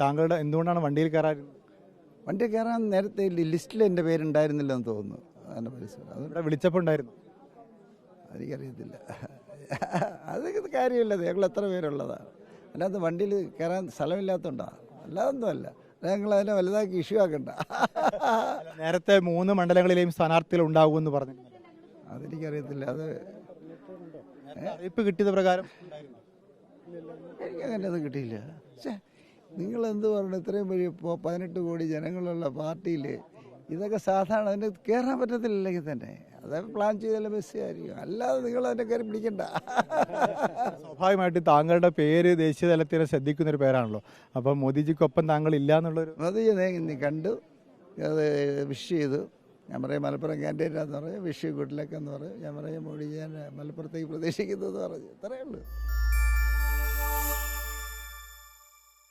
താങ്കളുടെ എന്തുകൊണ്ടാണ് വണ്ടിയിൽ കയറാൻ വണ്ടിയിൽ കയറാൻ നേരത്തെ ലിസ്റ്റിൽ എന്റെ പേരുണ്ടായിരുന്നില്ലെന്ന് തോന്നുന്നു. അതിന്റെ പരിസരം. അത് ഇവിടെ വിളിച്ചപ്പോൾ ഉണ്ടായിരുന്നു. എനിക്കറിയത്തില്ല. അതൊക്കെ കാര്യമില്ല. ഞങ്ങൾ എത്ര പേരുള്ളതാണ് അതിനകത്ത് വണ്ടിയിൽ കയറാൻ സ്ഥലമില്ലാത്തതുകൊണ്ടാണ് അല്ലാതൊന്നും അല്ല ഞങ്ങൾ അതിനെ വലുതാക്കി ഇഷ്യൂ ആക്കണ്ട. നേരത്തെ മൂന്ന് മണ്ഡലങ്ങളിലെയും സ്ഥാനാർത്ഥികൾ ഉണ്ടാകുമെന്ന് പറഞ്ഞു അതെനിക്കറിയത്തില്ല. അത് അറിയിപ്പ് കിട്ടിയത് പ്രകാരം ഉണ്ടായിരുന്നു. എനിക്ക് അങ്ങനെ ഒന്നും കിട്ടിയില്ല നിങ്ങൾ എന്ത് പറഞ്ഞു ഇത്രയും വലിയ പതിനെട്ട് കോടി ജനങ്ങളുള്ള പാർട്ടിയിൽ ഇതൊക്കെ സാധാരണ അതിന് കയറാൻ പറ്റത്തില്ലെങ്കിൽ തന്നെ. അതായത് പ്ലാൻ ചെയ്താലും ആയിരിക്കും. അല്ലാതെ നിങ്ങൾ അതിനെ കയറി പിടിക്കണ്ട. സ്വാഭാവികമായിട്ട് താങ്കളുടെ പേര് ദേശീയ തലത്തിൽ ശ്രദ്ധിക്കുന്ന ഒരു പേരാണല്ലോ. അപ്പം മോദിജിക്കൊപ്പം താങ്കൾ ഇല്ല എന്നുള്ളൊരു ഇന്ന് കണ്ടു. അത് വിഷ് ചെയ്തു. ഞാൻ പറയും മലപ്പുറം ക്യാൻഡിഡേറ്റാന്ന് പറയും. വിഷ് ഗുഡ് ലക്ക് എന്ന് പറയും. ഞാൻ പറയും മോഡി ഞാൻ മലപ്പുറത്തേക്ക് പ്രതീക്ഷിക്കുന്നു എന്ന് പറഞ്ഞു. ഇത്രയേ ഉള്ളൂ.